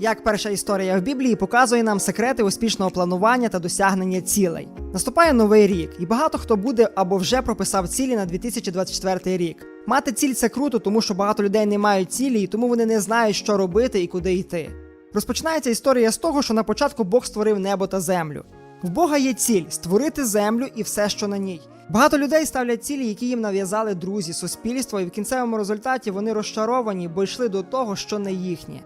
Як перша історія в Біблії показує нам секрети успішного планування та досягнення цілей. Наступає новий рік, і багато хто буде або вже прописав цілі на 2024 рік. Мати ціль це круто, тому що багато людей не мають цілі, і тому вони не знають, що робити і куди йти. Розпочинається історія з того, що на початку Бог створив небо та землю. В Бога є ціль створити землю і все, що на ній. Багато людей ставлять цілі, які їм нав'язали друзі, суспільство, і в кінцевому результаті вони розчаровані, бо йшли до того, що не їхнє.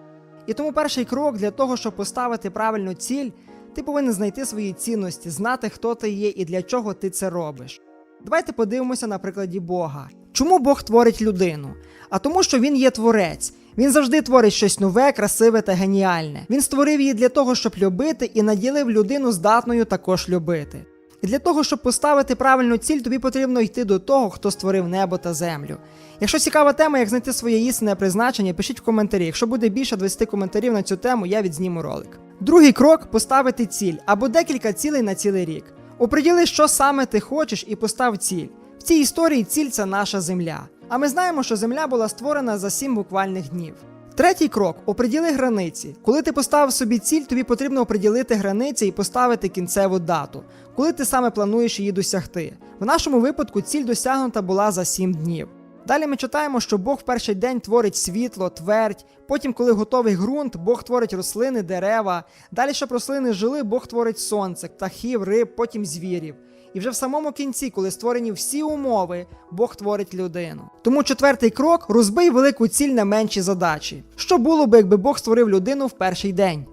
І тому перший крок для того, щоб поставити правильну ціль, ти повинен знайти свої цінності, знати, хто ти є і для чого ти це робиш. Давайте подивимося на прикладі Бога. Чому Бог творить людину? А тому, що він є творець. Він завжди творить щось нове, красиве та геніальне. Він створив її для того, щоб любити, і наділив людину здатною також любити. І для того, щоб поставити правильну ціль, тобі потрібно йти до того, хто створив небо та землю. Якщо цікава тема, як знайти своє істинне призначення, пишіть в коментарі. Якщо буде більше 20 коментарів на цю тему, я відзніму ролик. Другий крок поставити ціль або декілька цілей на цілий рік. Оприділи, що саме ти хочеш, і постав ціль. В цій історії ціль це наша земля. А ми знаємо, що земля була створена за 7 буквальних днів. Третій крок оприділи границі. Коли ти поставив собі ціль, тобі потрібно оприділити границі і поставити кінцеву дату, коли ти саме плануєш її досягти. В нашому випадку ціль досягнута була за 7 днів. Далі ми читаємо, що Бог в перший день творить світло, твердь. Потім, коли готовий ґрунт, Бог творить рослини, дерева. Далі, щоб рослини жили, Бог творить сонце, птахів, риб, потім звірів. І вже в самому кінці, коли створені всі умови, Бог творить людину. Тому четвертий крок розбий велику ціль на менші задачі. Що було би, якби Бог створив людину в перший день?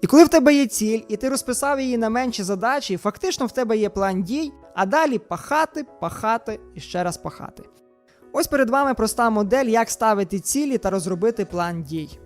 І коли в тебе є ціль, і ти розписав її на менші задачі, фактично в тебе є план дій, а далі пахати, пахати і ще раз пахати. Ось перед вами проста модель, як ставити цілі та розробити план дій.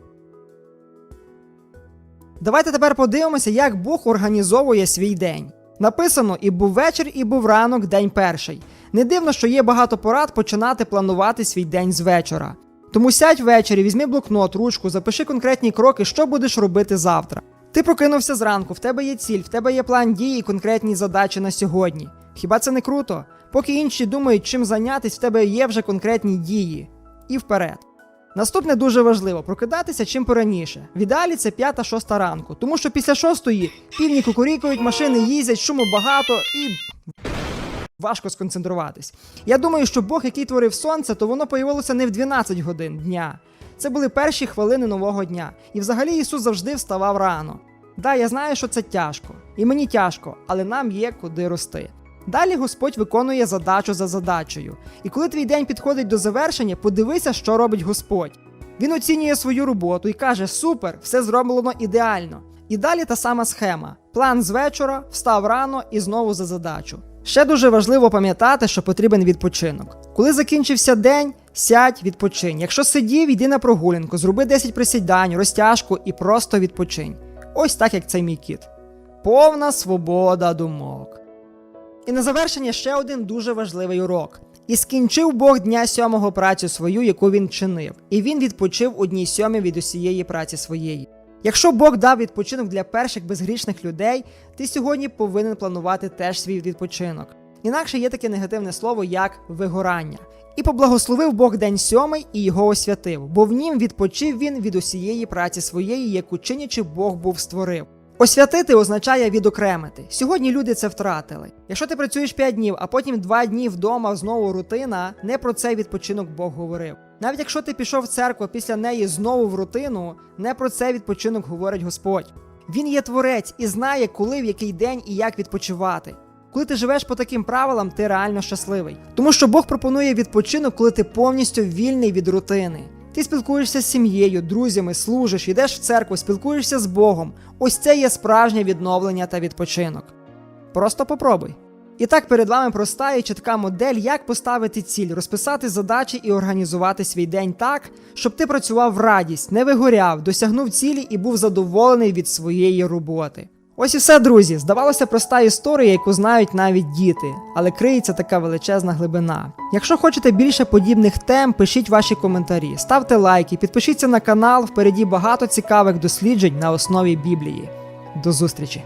Давайте тепер подивимося, як Бог організовує свій день. Написано: і був вечір, і був ранок, день перший. Не дивно, що є багато порад починати планувати свій день з вечора. Тому сядь ввечері, візьми блокнот, ручку, запиши конкретні кроки, що будеш робити завтра. Ти прокинувся зранку, в тебе є ціль, в тебе є план дії і конкретні задачі на сьогодні. Хіба це не круто? Поки інші думають, чим зайнятись, в тебе є вже конкретні дії. І вперед. Наступне дуже важливо прокидатися чим пораніше. В ідеалі це 5-6 ранку, тому що після 6 півні кукурікують, машини їздять, шуму багато і важко сконцентруватись. Я думаю, що Бог, який творив сонце, то воно появилося не в 12 годин дня. Це були перші хвилини нового дня. І взагалі Ісус завжди вставав рано. Да, я знаю, що це тяжко, і мені тяжко, але нам є куди рости. Далі Господь виконує задачу за задачею. І коли твій день підходить до завершення, подивися, що робить Господь. Він оцінює свою роботу і каже: Супер, все зроблено ідеально. І далі та сама схема: план з вечора, встав рано і знову за задачу. Ще дуже важливо пам'ятати, що потрібен відпочинок. Коли закінчився день, сядь, відпочинь. Якщо сидів, йди на прогулянку, зроби 10 присідань, розтяжку і просто відпочинь. Ось так як цей мій кіт. Повна свобода думок. І на завершення ще один дуже важливий урок. І скінчив Бог дня сьомого працю свою, яку він чинив, і він відпочив у дні сьомі від усієї праці своєї. Якщо Бог дав відпочинок для перших безгрішних людей, ти сьогодні повинен планувати теж свій відпочинок. Інакше є таке негативне слово, як вигорання. І поблагословив Бог день сьомий і його освятив, бо в нім відпочив він від усієї праці своєї, яку чинячи Бог був створив. Освятити означає відокремити. Сьогодні люди це втратили. Якщо ти працюєш 5 днів, а потім 2 дні вдома знову рутина, не про цей відпочинок Бог говорив. Навіть якщо ти пішов в церкву після неї знову в рутину, не про цей відпочинок говорить Господь. Він є творець і знає, коли в який день і як відпочивати. Коли ти живеш по таким правилам, ти реально щасливий. Тому що Бог пропонує відпочинок, коли ти повністю вільний від рутини. Ти спілкуєшся з сім'єю, друзями, служиш, йдеш в церкву, спілкуєшся з Богом. Ось це є справжнє відновлення та відпочинок. Просто попробуй. І так перед вами проста і чітка модель, як поставити ціль, розписати задачі і організувати свій день так, щоб ти працював в радість, не вигоряв, досягнув цілі і був задоволений від своєї роботи. Ось і все, друзі. Здавалося, проста історія, яку знають навіть діти, але криється така величезна глибина. Якщо хочете більше подібних тем, пишіть ваші коментарі, ставте лайки, підпишіться на канал. Впереді багато цікавих досліджень на основі Біблії. До зустрічі!